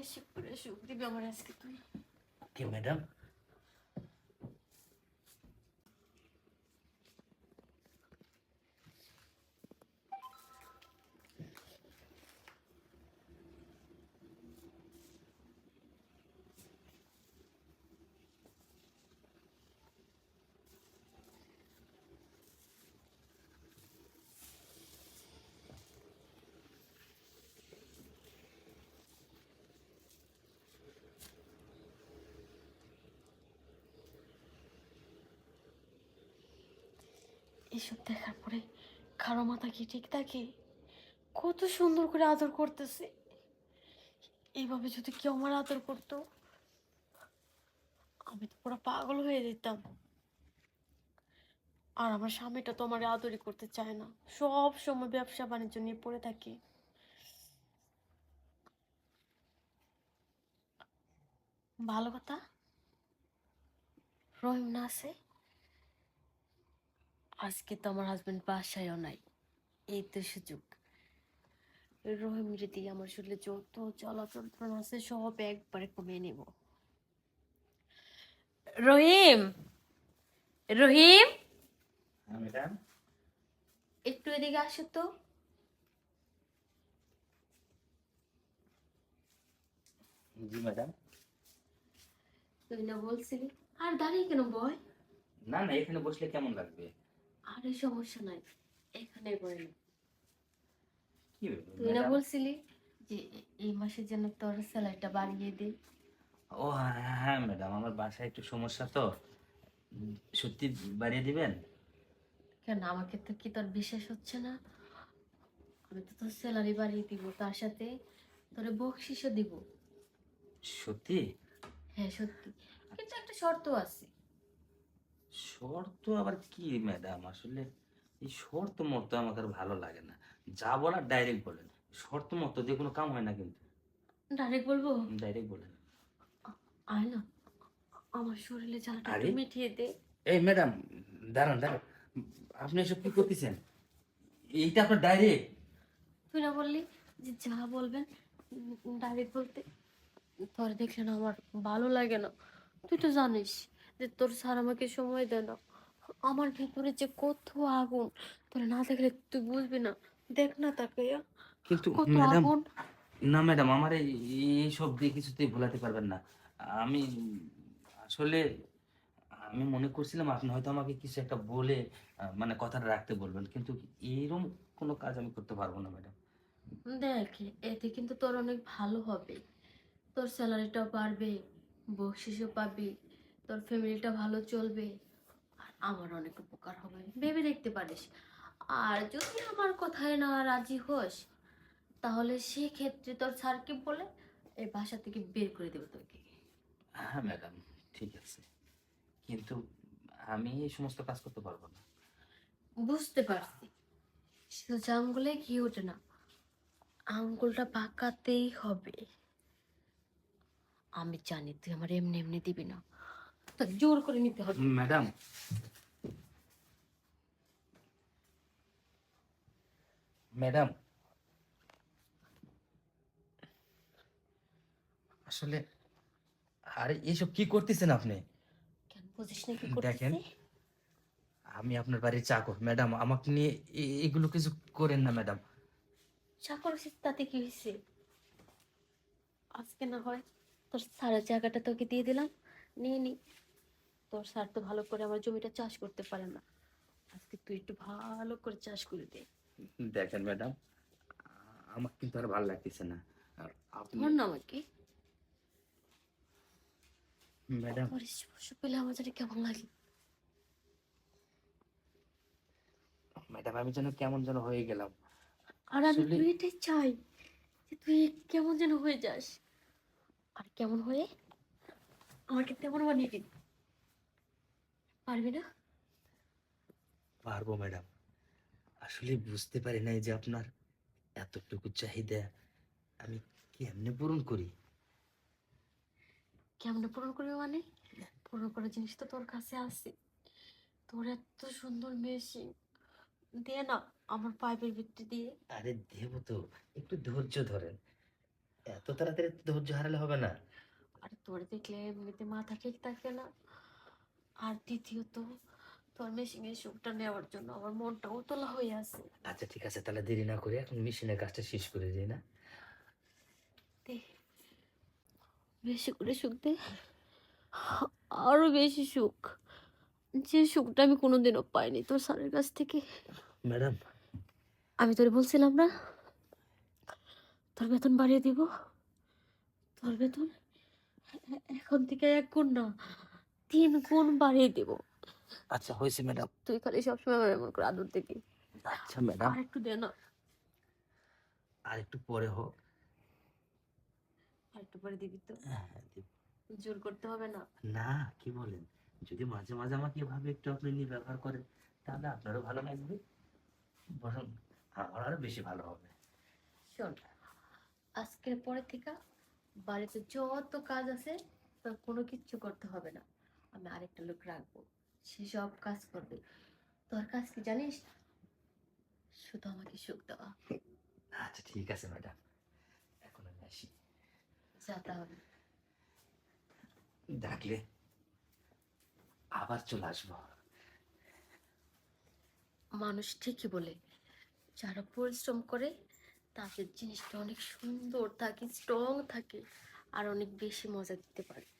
Prosyuk, prosyuk. Beri gambaran sikit tu. Okey, madam. এসব দেখার পরে কারও মাথা কি ঠিক থাকে? কত সুন্দর করে আদর করতেছে। এইভাবে যদি কেউ আমার আদর করতো, আমি তো পুরো পাগল হয়ে যেতাম। আর আমার স্বামীটা তো আমার আদরই করতে চায় না। সব সময় ব্যবসা বাণিজ্য নিয়ে পড়ে থাকে। ভালো কথা? রহিম না আছে? আজকে তো আমার হাজবেন্ড বাসায়ও নাই। এই তো সুযোগ। রহিম রীতি আমার শরীরে যত চলাচল আছে সব একবারে কমিয়ে নেব। রহিম! রহিম! হ্যাঁ একটু এদিকে আসো তো। জি ম্যাডাম। তুই না বলছিলি? আর দাঁড়িয়ে কেন বয় না না এখানে বসলে কেমন লাগবে? আরে সমস্যা নাই। এখানে ব্যাপার, তুই না বলছিলি যে এই মাসে যেন তোর স্যালারিটা বাড়িয়ে দে। ও হ্যাঁ হ্যাঁ ম্যাডাম আমার বাসায় একটু সমস্যা তো। সত্যি বাড়িয়ে দিবেন? কেন আমাকে তো কি তোর বিশ্বাস হচ্ছে না? আমি তো তোর স্যালারি বাড়িয়ে দিব তার সাথে তোর বকশিসও দিব। সত্যি? হ্যাঁ সত্যি। কিন্তু একটা শর্ত আছে। শর্ত আবার কি ম্যাডাম আসলে এই শর্ত মতো আমাকে আর ভালো লাগে না। যা বলার ডাইরেক্ট বলেন। শর্ত মতো দিয়ে কোনো কাম হয় না কিন্তু। ডাইরেক্ট বলব? ডাইরেক্ট বলেন। আয় না আমার শরীরে জ্বালাটা আরে? একটু মিটিয়ে দে। এই ম্যাডাম দাঁড়ান দাঁড়ান। আপনি এসব কি করতেছেন? এইটা আপনার ডাইরেক্ট তুই না বললি যে যা বলবেন ডাইরেক্ট বলতে? পরে দেখলে না আমার ভালো লাগে না। তুই তো জানিস। যে তোর স্যার আমাকে সময় দেয় না। আমার ভেতরে যে কত আগুন তোর না দেখলে তুই বুঝবি না। দেখ না তাকে কিন্তু কত আগুন। না ম্যাডাম আমার এই এইসব দিয়ে কিছুতেই ভোলাতে পারবেন না। আমি আসলে আমি মনে করছিলাম আপনি হয়তো আমাকে কিছু একটা বলে মানে কথাটা রাখতে বলবেন কিন্তু এইরকম কোনো কাজ আমি করতে পারব না ম্যাডাম। দেখ এতে কিন্তু তোর অনেক ভালো হবে। তোর স্যালারিটাও বাড়বে বকশিসও পাবি তোর ফ্যামিলিটা ভালো চলবে? আর আমার অনেক উপকার হবে ভেবে দেখতে পারিস। আর যদি আমার কথায় না রাজি হোস তাহলে সেক্ষেত্রে তোর স্যারকে বলে এই বাসা থেকে বের করে দেবে তোকে। হ্যাঁ ম্যাডাম ঠিক আছে। কিন্তু আমি এই সমস্ত কাজ করতে পারব না। বুঝতে পারছি। সোজা আঙ্গুলে ঘি ওঠে না আঙ্গুলটা পাকাতেই হবে। আমি জানি তুই আমার এমনি এমনি দিবি না। তো জোর করে নিতে হবে। ম্যাডাম ম্যাডাম আসলে আরে এসব কি করতেছেন আপনি? কেন বুঝিস না কি দেখেন। আমি আপনার বাড়ির চাকর। ম্যাডাম আমাকে নিয়ে এগুলো কিছু করেন না ম্যাডাম চাকর তাতে কি হয়েছে? আজকে না হয় তোর সারা জায়গাটা তোকে দিয়ে দিলাম। নিয়ে নি। তোর স্যার তো ভালো করে আমার জমিটা চাষ করতে পারে না। আজকে তুই একটু ভালো করে চাষ করে দে। দেখেন ম্যাডাম আমার কিন্তু আর ভালো লাগতেছে না। আর আপনি ধর না আমাকে। ম্যাডাম স্পর্শ পেলে আমার যেন কেমন লাগে। ম্যাডাম আমি যেন কেমন যেন হয়ে গেলাম। আর আমি তুই এটাই চাই যে তুই কেমন যেন হয়ে যাস। আর কেমন হয়ে? আমাকে তেমন বানিয়ে দিবি। পারবি না? পারব ম্যাডাম। আসলে বুঝতে পারি নাই যে আপনার এতটুকু চাহিদা আমি কেমনে পূরণ করি। কেমন পূরণ করবি মানে? পূরণ করার জিনিস তো তোর কাছে আছে। তোর এত সুন্দর মেশিন। দে না আমার পাইপের ভিত্তি দিয়ে। আরে দেব তো একটু ধৈর্য ধরেন। এত তাড়াতাড়ি ধৈর্য হারালে হবে না। আর তোর দেখলে এমনিতে মাথা ঠিক থাকে না। আর দ্বিতীয়ত তোর মেশিনের সুখটা নেওয়ার জন্য আমার মনটা উতলা হয়ে আছে। আচ্ছা ঠিক আছে তাহলে দেরি না করে এখন মেশিনের কাজটা শেষ করে দিই না? বেশি করে সুখ দে। আরও বেশি সুখ। যে সুখটা আমি কোনোদিনও পাইনি তোর স্যারের কাছ থেকে। ম্যাডাম। আমি তোরে বলছিলাম না তোর বেতন বাড়িয়ে দিব। তোর বেতন এখন থেকে এক গুণ না তিন গুণ বাড়িয়ে দিব। আচ্ছা হয়েছে ম্যাডাম তুই খালি সবসময় আমার এমন করে আদর দিবি। আচ্ছা ম্যাডাম আর একটু দে না। আর একটু পরে হোক। আর একটু পরে দিবি তো। হ্যাঁ, দিব। জোর করতে হবে না। না কি বলেন? যদি মাঝে মাঝে আমাকে এভাবে একটু আপনি নিয়ে ব্যবহার করেন তাহলে আপনারও ভালো লাগবে। বরং আমার আরও বেশি ভালো হবে। শোন আজকের পরে থেকে বাড়িতে যত কাজ আছে তোর কোনো কিচ্ছু করতে হবে না। আমি আরেকটা লোক রাখব। সে সব কাজ করবে। তোর কাজ কি জানিস? শুধু আমাকে সুখ দেওয়া। আচ্ছা ঠিক আছে ম্যাডাম। এখন আমি আসি। যা তাহলে। ডাকলে আবার চলে আসব। মানুষ ঠিকই বলে যারা পরিশ্রম করে তাদের জিনিসটা অনেক সুন্দর থাকে স্ট্রং থাকে আর অনেক বেশি মজা দিতে পারে।